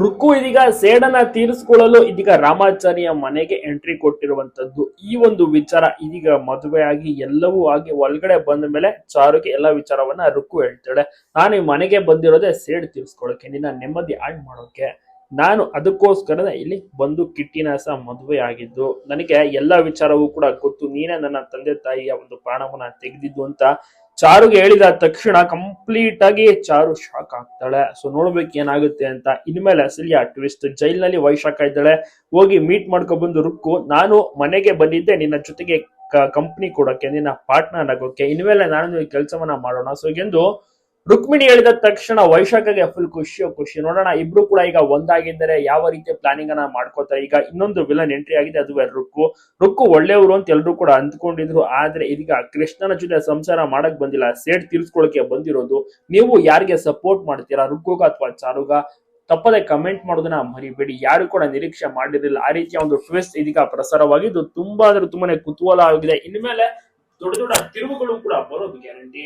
ರುಕ್ಕು ಇದೀಗ ಸೇಡನ ತೀರಿಸಿಕೊಳ್ಳಲು ಇದೀಗ ರಾಮಾಚಾರಿಯ ಮನೆಗೆ ಎಂಟ್ರಿ ಕೊಟ್ಟಿರುವಂತದ್ದು ಈ ಒಂದು ವಿಚಾರ ಇದೀಗ ಮದುವೆಯಾಗಿ ಎಲ್ಲವೂ ಆಗಿ ಒಳಗಡೆ ಬಂದ ಮೇಲೆ ಚಾರುಗೆ ಎಲ್ಲ ವಿಚಾರವನ್ನ ರುಕ್ಕು ಹೇಳ್ತಾಳೆ. ನಾನು ಈ ಮನೆಗೆ ಬಂದಿರೋದೇ ಸೇಡ್ ತೀರಿಸ್ಕೊಳ್ಳೋಕೆ, ನಿನ್ನ ನೆಮ್ಮದಿ ಆಡ್ ಮಾಡೋಕೆ. ನಾನು ಅದಕ್ಕೋಸ್ಕರ ಇಲ್ಲಿ ಬಂದು ಕಿಟ್ಟಿನ ಸಹ ಮದುವೆ ಆಗಿದ್ದು ನನಗೆ ಎಲ್ಲ ವಿಚಾರವೂ ಕೂಡ ಗೊತ್ತು. ನೀನೇ ನನ್ನ ತಂದೆ ತಾಯಿಯ ಒಂದು ಪ್ರಾಣವನ್ನ ತೆಗೆದಿದ್ದು ಅಂತ ಚಾರುಗೆ ಹೇಳಿದ ತಕ್ಷಣ ಕಂಪ್ಲೀಟ್ ಆಗಿ ಚಾರು ಶಾಕ್ ಆಗ್ತಾಳೆ. ಸೊ ನೋಡ್ಬೇಕು ಏನಾಗುತ್ತೆ ಅಂತ. ಇನ್ಮೇಲೆ ಸಿಲಿಯಾ ಟ್ವಿಸ್ಟ್ ಜೈಲ್ನಲ್ಲಿ ವೈಶಾಖ ಇದ್ದಾಳೆ. ಹೋಗಿ ಮೀಟ್ ಮಾಡ್ಕೊಬಂದು ರುಕ್ಕು. ನಾನು ಮನೆಗೆ ಬಂದಿದ್ದೆ. ನಿನ್ನ ಜೊತೆಗೆ ಕಂಪ್ನಿ ಕೊಡೋಕೆ, ನಿನ್ನ ಪಾರ್ಟ್ನರ್ ಆಗೋಕೆ. ಇನ್ಮೇಲೆ ನಾನು ಕೆಲಸವನ್ನ ಮಾಡೋಣ. ಸೊ ಎಂದು ರುಕ್ಮಿಣಿ ಹೇಳಿದ ತಕ್ಷಣ ವೈಶಾಖಗೆ ಫುಲ್ ಖುಷಿಯೋ ಖುಷಿ. ನೋಡೋಣ, ಇಬ್ರು ಕೂಡ ಈಗ ಒಂದಾಗಿದ್ದರೆ. ಯಾವ ರೀತಿಯ ಪ್ಲಾನಿಂಗ್ ಅನ್ನ ಮಾಡ್ಕೋತಾರೆ? ಈಗ ಇನ್ನೊಂದು ವಿಲನ್ ಎಂಟ್ರಿ ಆಗಿದೆ, ಅದು ರುಕ್ಕು. ರುಕ್ಕು ಒಳ್ಳೆಯವರು ಅಂತ ಎಲ್ರು ಕೂಡ ಅಂದ್ಕೊಂಡಿದ್ರು. ಆದ್ರೆ ಇದೀಗ ಕೃಷ್ಣನ ಜೊತೆ ಸಂಸಾರ ಮಾಡಕ್ ಬಂದಿಲ್ಲ. ಸೇಟ್ ತೀರ್ಸ್ಕೊಳಕ್ಕೆ ಬಂದಿರೋದು. ನೀವು ಯಾರಿಗೆ ಸಪೋರ್ಟ್ ಮಾಡ್ತೀರಾ? ರುಕ್ಕುಗ ಅಥವಾ ಚಾರುಗ? ತಪ್ಪದೆ ಕಮೆಂಟ್ ಮಾಡೋದನ್ನ ಮರಿಬೇಡಿ. ಯಾರು ಕೂಡ ನಿರೀಕ್ಷೆ ಮಾಡಿರಲಿಲ್ಲ. ಆ ರೀತಿಯ ಒಂದು ಟ್ವಿಸ್ಟ್ ಇದೀಗ ಪ್ರಸಾರವಾಗಿದ್ದು ತುಂಬಾ ಅಂದ್ರೆ ತುಂಬಾನೇ ಕುತೂಹಲ ಆಗಿದೆ. ಇನ್ಮೇಲೆ ದೊಡ್ಡ ದೊಡ್ಡ ತಿರುವುಗಳು ಕೂಡ ಬರೋದು ಗ್ಯಾರಂಟಿ